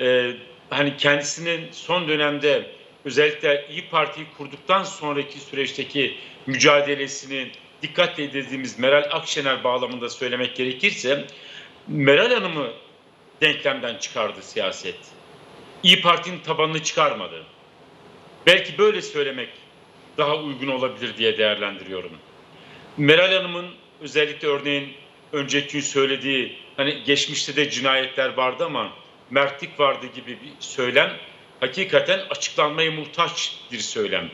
e, hani kendisinin son dönemde özellikle İyi Parti'yi kurduktan sonraki süreçteki mücadelesini dikkatle edildiğimiz Meral Akşener bağlamında söylemek gerekirse Meral Hanım'ı denklemden çıkardı siyaset. İyi Parti'nin tabanını çıkarmadı. Belki böyle söylemek daha uygun olabilir diye değerlendiriyorum. Meral Hanım'ın özellikle örneğin önceki gün söylediği hani geçmişte de cinayetler vardı ama mertlik vardı gibi bir söylem hakikaten açıklanmaya muhtaç bir söylem.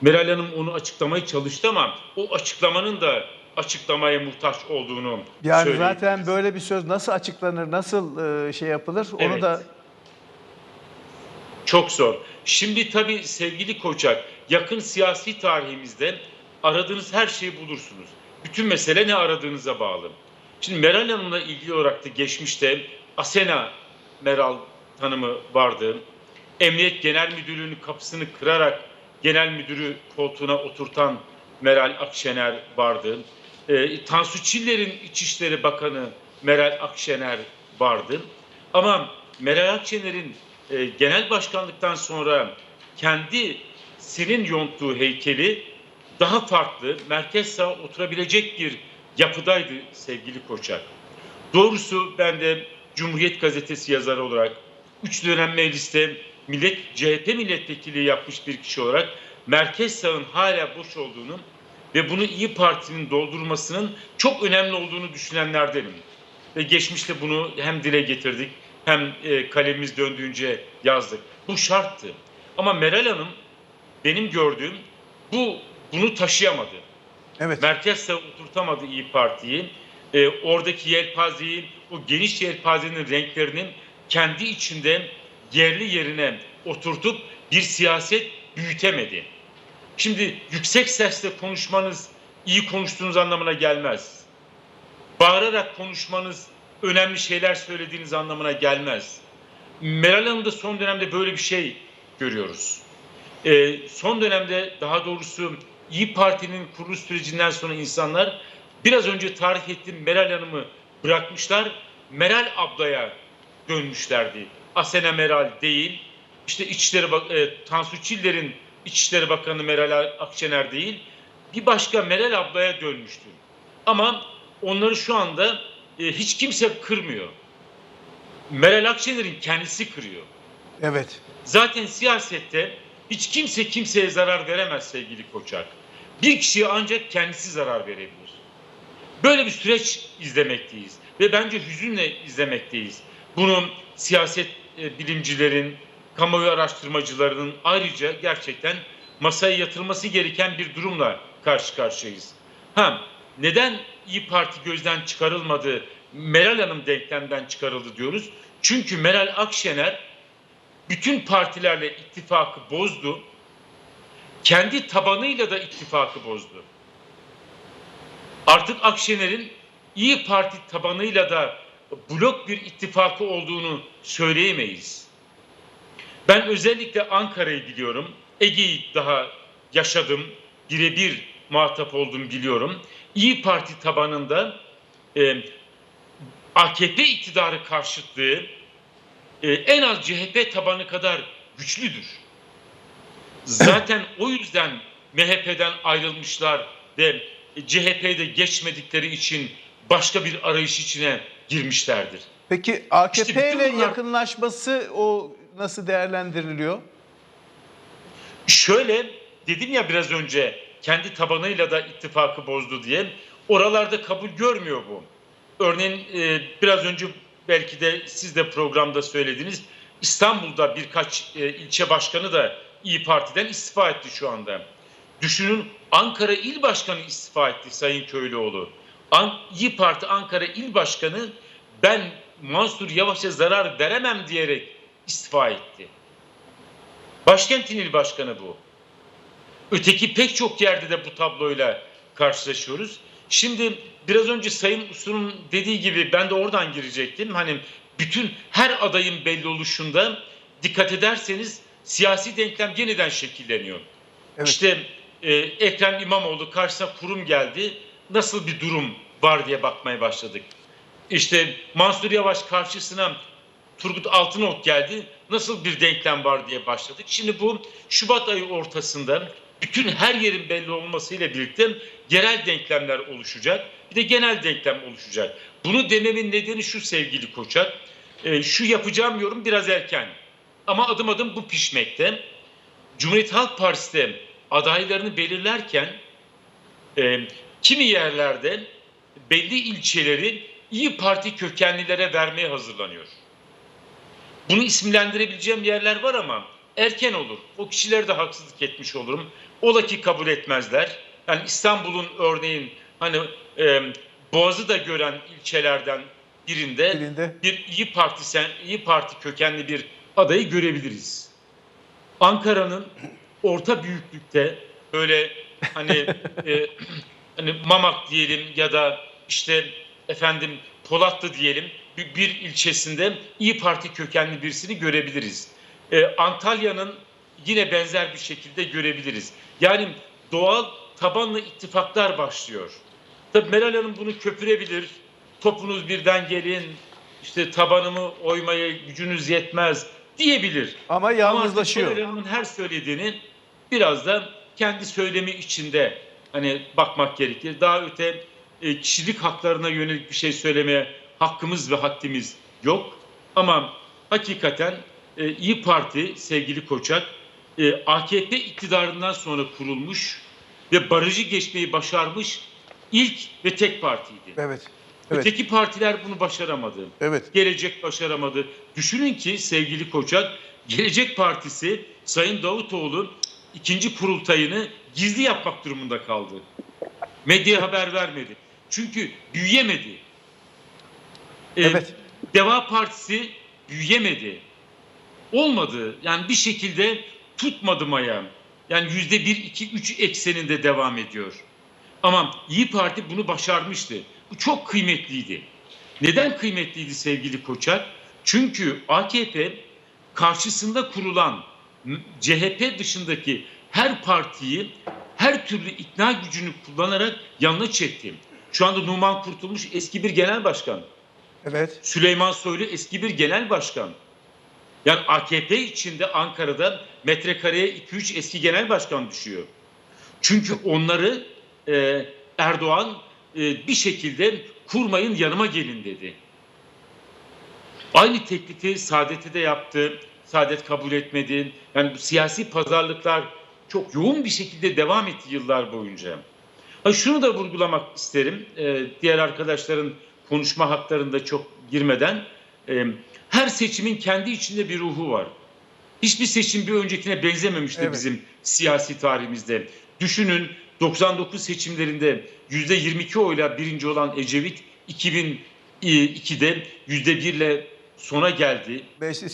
Meral Hanım onu açıklamaya çalıştı ama o açıklamanın da açıklamaya muhtaç olduğunu Yani zaten böyle bir söz nasıl açıklanır, nasıl e, şey yapılır onu Evet. da Çok zor. Şimdi tabii sevgili Koçak, yakın siyasi tarihimizde aradığınız her şeyi bulursunuz. Bütün mesele ne aradığınıza bağlı. Şimdi Meral Hanım'la ilgili olarak da geçmişte Asena Meral tanımı vardı. Emniyet Genel Müdürlüğü'nün kapısını kırarak genel müdürü koltuğuna oturtan Meral Akşener vardı. Ee, Tansu Çiller'in İçişleri Bakanı Meral Akşener vardı. Ama Meral Akşener'in e, genel başkanlıktan sonra kendisinin yonttuğu heykeli daha farklı, merkez sağa oturabilecek bir yapıdaydı sevgili Koçak. Doğrusu ben de Cumhuriyet Gazetesi yazarı olarak 3 dönem mecliste millet CHP milletvekili yapmış bir kişi olarak merkez sağın hala boş olduğunu ve bunu İyi Parti'nin doldurmasının çok önemli olduğunu düşünenlerdenim. Ve geçmişte bunu hem dile getirdik hem e, kalemimiz döndüğünce yazdık. Bu şarttı. Ama Meral Hanım benim gördüğüm bu bunu taşıyamadı. evet. Merkez sağ oturtamadı İyi Parti'yi. E, oradaki yelpazeyi, o geniş yelpazenin renklerinin kendi içinde yerli yerine oturtup bir siyaset büyütemedi. Şimdi yüksek sesle konuşmanız iyi konuştuğunuz anlamına gelmez. Bağırarak konuşmanız önemli şeyler söylediğiniz anlamına gelmez. Meral Hanım'da son dönemde böyle bir şey görüyoruz. Ee, son dönemde daha doğrusu İyi Parti'nin kuruluş sürecinden sonra insanlar biraz önce tarif ettiğim Meral Hanım'ı bırakmışlar. Meral ablaya dönmüşlerdi. Asena Meral değil. İşte İçişleri Bak e, Tansu Çiller'in İçişleri Bakanı Meral Akşener değil. Bir başka Meral ablaya dönmüştü. Ama onları şu anda e, hiç kimse kırmıyor. Meral Akşener'in kendisi kırıyor. Evet. Zaten siyasette hiç kimse kimseye zarar veremez sevgili Koçak. Bir kişiye ancak kendisi zarar verebilir. Böyle bir süreç izlemekteyiz ve bence hüzünle izlemekteyiz. Bunu siyaset e, bilimcilerin, kamuoyu araştırmacılarının ayrıca gerçekten masaya yatırılması gereken bir durumla karşı karşıyayız. Ha, neden İyi Parti gözden çıkarılmadı, Meral Hanım denklemden çıkarıldı diyoruz? Çünkü Meral Akşener bütün partilerle ittifakı bozdu. Kendi tabanıyla da ittifakı bozdu. Artık Akşener'in İyi Parti tabanıyla da blok bir ittifakı olduğunu söyleyemeyiz. Ben özellikle Ankara'yı biliyorum. Ege'yi daha yaşadım. Birebir muhatap oldum biliyorum. İyi Parti tabanında e, AKP iktidarı karşıtlığı e, en az CHP tabanı kadar güçlüdür. Zaten o yüzden MHP'den ayrılmışlar ve CHP'de geçmedikleri için başka bir arayış içine girmişlerdir. Peki AKP İşte ile bunlar- yakınlaşması o nasıl değerlendiriliyor? Şöyle dedim ya biraz önce kendi tabanıyla da ittifakı bozdu diye. Oralarda kabul görmüyor bu. Örneğin e, biraz önce belki de siz de programda söylediniz. İstanbul'da birkaç e, ilçe başkanı da İyi Parti'den istifa etti şu anda. Düşünün Ankara İl Başkanı istifa etti Sayın Köylüoğlu. An İyi Parti Ankara İl Başkanı ben Mansur Yavaş'a zarar veremem diyerek istifa etti. Başkentin il başkanı bu. Öteki pek çok yerde de bu tabloyla karşılaşıyoruz. Şimdi biraz önce Sayın Usun'un dediği gibi ben de oradan girecektim. Hani bütün her adayın belli oluşunda dikkat ederseniz siyasi denklem yeniden şekilleniyor. Evet. İşte e, Ekrem İmamoğlu karşısına kurum geldi. Nasıl bir durum var diye bakmaya başladık. İşte Mansur Yavaş karşısına Turgut Altınok geldi. Nasıl bir denklem var diye başladık. Şimdi bu Şubat ayı ortasında bütün her yerin belli olmasıyla birlikte yerel denklemler oluşacak. Bir de genel denklem oluşacak. Bunu dememin nedeni şu sevgili Koçak. E, şu yapacağım yorum biraz erken. Ama adım adım bu pişmekte. Cumhuriyet Halk Partisi de adaylarını belirlerken e, kimi yerlerde belli ilçeleri İyi Parti kökenlilere vermeye hazırlanıyor. Bunu isimlendirebileceğim yerler var ama erken olur. O kişilere de haksızlık etmiş olurum. Ola ki kabul etmezler. Yani İstanbul'un örneğin hani e, Boğaz'ı da gören ilçelerden birinde, Birinde. bir İyi Parti sen İyi Parti kökenli bir adayı görebiliriz. Ankara'nın orta büyüklükte böyle hani e, hani Mamak diyelim ya da işte efendim Polatlı diyelim bir, bir ilçesinde İyi Parti kökenli birisini görebiliriz. E, Antalya'nın yine benzer bir şekilde görebiliriz. Yani doğal tabanlı ittifaklar başlıyor. Tabii Meral Hanım bunu köpürebilir. Topunuz birden gelin, işte tabanımı oymaya gücünüz yetmez diyebilir. Ama Ama yalnızlaşıyor. artık Meral Hanım'ın her söylediğini biraz da kendi söylemi içinde hani bakmak gerekir. Daha öte e, kişilik haklarına yönelik bir şey söylemeye hakkımız ve haddimiz yok. Ama hakikaten e, İyi Parti sevgili Koçak e, AKP iktidarından sonra kurulmuş ve barajı geçmeyi başarmış ilk ve tek partiydi. Evet. Evet. Öteki partiler bunu başaramadı. Evet. Gelecek başaramadı. Düşünün ki sevgili Koçak, Gelecek Partisi Sayın Davutoğlu ikinci kurultayını gizli yapmak durumunda kaldı. Medyaya haber vermedi. Çünkü büyüyemedi. Ee, Evet. Deva Partisi büyüyemedi. Olmadı. Yani bir şekilde tutmadı maya. Yani yüzde bir, iki, üç ekseninde devam ediyor. Ama İyi Parti bunu başarmıştı. Bu çok kıymetliydi. Neden kıymetliydi sevgili Koçak? Çünkü AKP karşısında kurulan CHP dışındaki her partiyi her türlü ikna gücünü kullanarak yanına çekti. Şu anda Numan Kurtulmuş eski bir genel başkan. Evet. Süleyman Soylu eski bir genel başkan. Yani AKP içinde Ankara'da metrekareye 2-3 eski genel başkan düşüyor. Çünkü onları e, Erdoğan e, bir şekilde kurmayın yanıma gelin dedi. Aynı teklifi Saadet'e de yaptı. Saadet kabul etmedi. Yani bu siyasi pazarlıklar çok yoğun bir şekilde devam etti yıllar boyunca. Ha, şunu da vurgulamak isterim. Ee, diğer arkadaşların konuşma haklarında çok girmeden. e, her seçimin kendi içinde bir ruhu var. Hiçbir seçim bir öncekine benzememişti Evet. bizim siyasi tarihimizde. Düşünün 99 seçimlerinde %22 oyla birinci olan Ecevit 2002'de %1 ile sona geldi.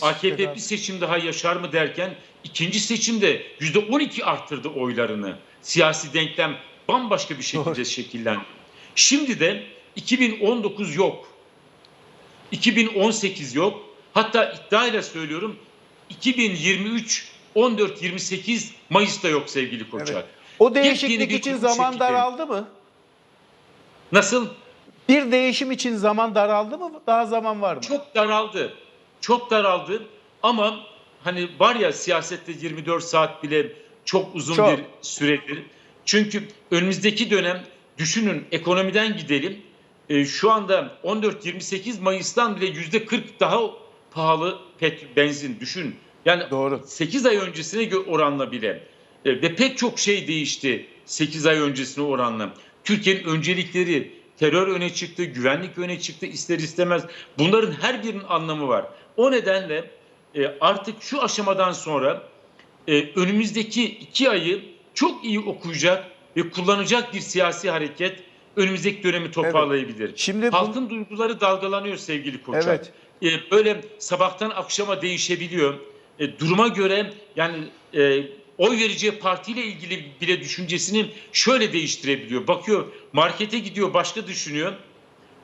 AKP bir seçim daha yaşar mı derken ikinci seçimde yüzde 12 arttırdı oylarını. Siyasi denklem bambaşka bir şekilde Doğru. şekillendi. Şimdi de 2019 yok. 2018 yok. Hatta iddiayla söylüyorum 2023 14-28 Mayıs'ta yok sevgili Koçak. Evet. O değişiklik için zaman daraldı mı? Nasıl? Bir değişim için zaman daraldı mı? Daha zaman var mı? Çok daraldı. Çok daraldı ama hani var ya siyasette 24 saat bile çok uzun Çok. bir süredir. Çünkü önümüzdeki dönem düşünün ekonomiden gidelim. Ee, şu anda 14-28 Mayıs'tan bile yüzde 40 daha pahalı pet benzin düşün. Yani Doğru. 8 ay öncesine oranla bile E, ve pek çok şey değişti 8 ay öncesine oranla. Türkiye'nin öncelikleri terör öne çıktı, güvenlik öne çıktı ister istemez. Bunların her birinin anlamı var. O nedenle e, artık şu aşamadan sonra e, önümüzdeki iki ayı çok iyi okuyacak ve kullanacak bir siyasi hareket önümüzdeki dönemi toparlayabilir. Şimdi bu- Halkın duyguları dalgalanıyor sevgili Koçak. Evet. E, böyle sabahtan akşama değişebiliyor. E, duruma göre yani e, oy vereceği partiyle ilgili bile düşüncesini şöyle değiştirebiliyor. Bakıyor markete gidiyor başka düşünüyor.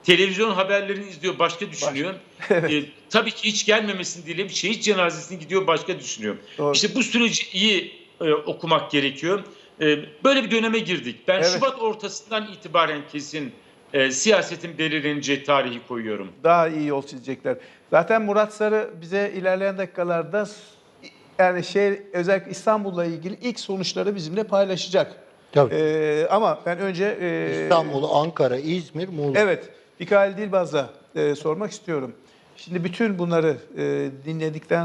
Televizyon haberlerini izliyor başka düşünüyor. E, tabii ki hiç gelmemesini dilerim. Şehit cenazesini gidiyor başka düşünüyor. Doğru. İşte bu süreci iyi e, okumak gerekiyor. E, böyle bir döneme girdik. Ben Evet. Şubat ortasından itibaren kesin e, siyasetin belirleneceği tarihi koyuyorum. Daha iyi yol çizecekler. Zaten Murat Sarı bize ilerleyen dakikalarda yani şey özellikle İstanbul'la ilgili ilk sonuçları bizimle paylaşacak. Tabii. Ee, ama ben önce e, İstanbul, Ankara, İzmir, Muğla. Evet, Mikail Dilbaz'a e, sormak istiyorum. Şimdi bütün bunları e, dinledikten